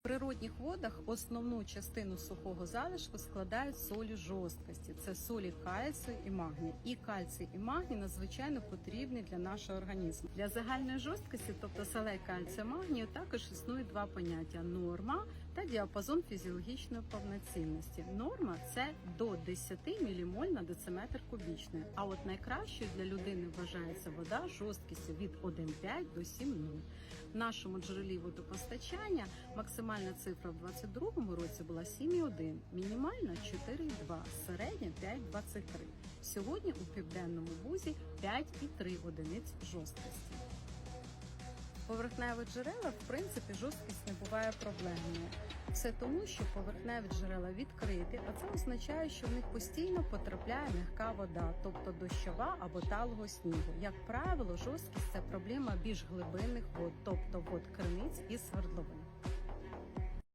В природних водах основну частину сухого залишку складають солі жорсткості. Це солі кальцію і магнію. І кальцій і магній надзвичайно потрібні для нашого організму. Для загальної жорсткості, тобто солей кальцію магнію, також існує два поняття: норма та діапазон фізіологічної повноцінності. Норма це до 10 мілімоль на дециметр кубічний. А от найкращою для людини вважається вода жорсткістю від 1,5 до 7,0. Нашому джерелі водопостачання максимальна цифра в 2022 році була 7,1, мінімальна 4,2, середня 5,23. Сьогодні у південному бузі 5,3 одиниць жорсткості. Поверхневі джерела, в принципі, жорсткість не буває проблемною. Це тому, що поверхневі джерела відкриті, а це означає, що в них постійно потрапляє м'яка вода, тобто дощова або талого снігу. Як правило, жорсткість це проблема більш глибинних вод, тобто вод криниць і свердловин.